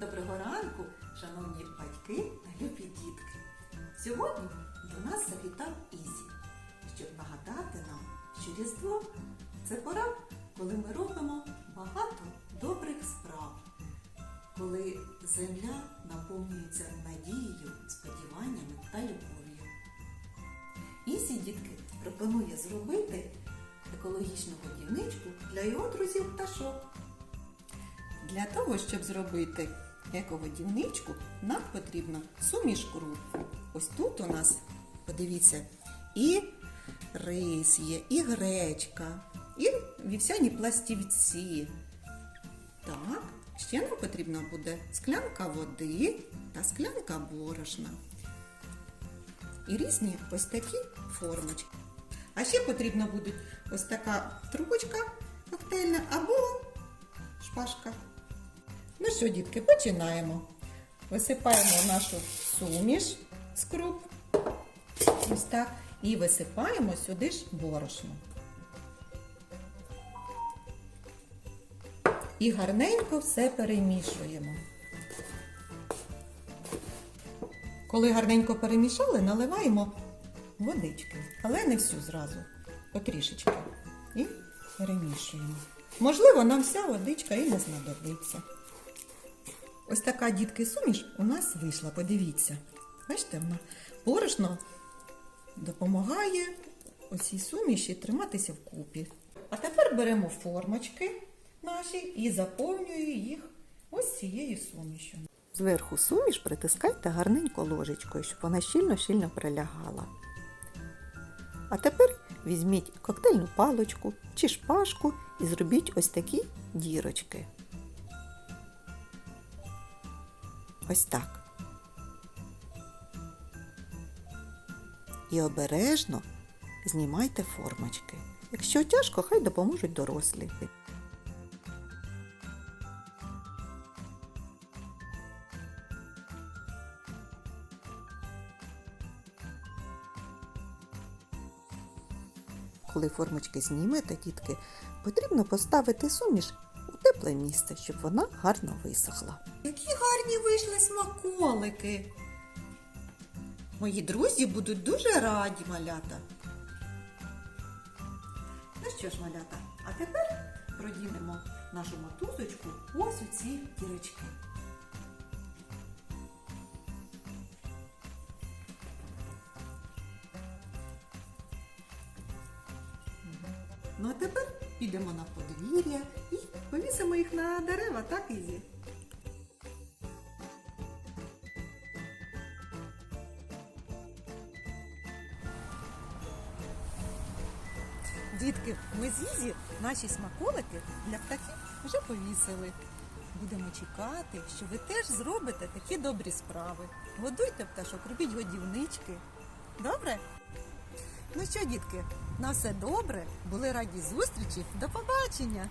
Доброго ранку, шановні батьки та любі дітки. Сьогодні до нас завітав Ізі, щоб нагадати нам, що Різдво це пора, коли ми робимо багато добрих справ, коли земля наповнюється надією, сподіваннями та любов'ю. Ізі, дітки, пропонує зробити екологічну годівничку для його друзів пташок. Для того, щоб зробити еководівничку, нам потрібна суміш круп. Ось тут у нас, подивіться, і рис є, і гречка, і вівсяні пластівці. Так, ще нам потрібна буде склянка води та склянка борошна. І різні ось такі формочки. А ще потрібна буде ось така трубочка коктейльна або шпажка. Ну що, дітки, починаємо. Висипаємо нашу суміш з круп. Ось так. І висипаємо сюди ж борошно. І гарненько все перемішуємо. Коли гарненько перемішали, наливаємо водички, але не всю зразу, потрішечки. І перемішуємо. Можливо, нам вся водичка і не знадобиться. Ось така дітки суміш у нас вийшла, подивіться. Бачите, вона борошно допомагає оцій суміші триматися вкупі. А тепер беремо формочки наші і заповнюємо їх ось цією сумішю. Зверху суміш притискайте гарненько ложечкою, щоб вона щільно-щільно прилягала. А тепер візьміть коктейльну паличку чи шпажку і зробіть ось такі дірочки. Ось так. І обережно знімайте формочки. Якщо тяжко, хай допоможуть дорослі. Коли формочки знімете, дітки, потрібно поставити суміш у тепле місце, щоб вона гарно висохла. Які гарні вийшли смаколики. Мої друзі будуть дуже раді, малята. Ну що ж, малята, а тепер продінемо нашу матузочку ось у ці дірочки. Ну а тепер підемо на подвір'я і повісимо їх на дерева, так, Ізі? Дітки, ми з Ізі наші смаколики для птахів вже повісили. Будемо чекати, що ви теж зробите такі добрі справи. Годуйте пташок, робіть годівнички. Добре? Ну що, дітки, на все добре, були раді зустрічі. До побачення!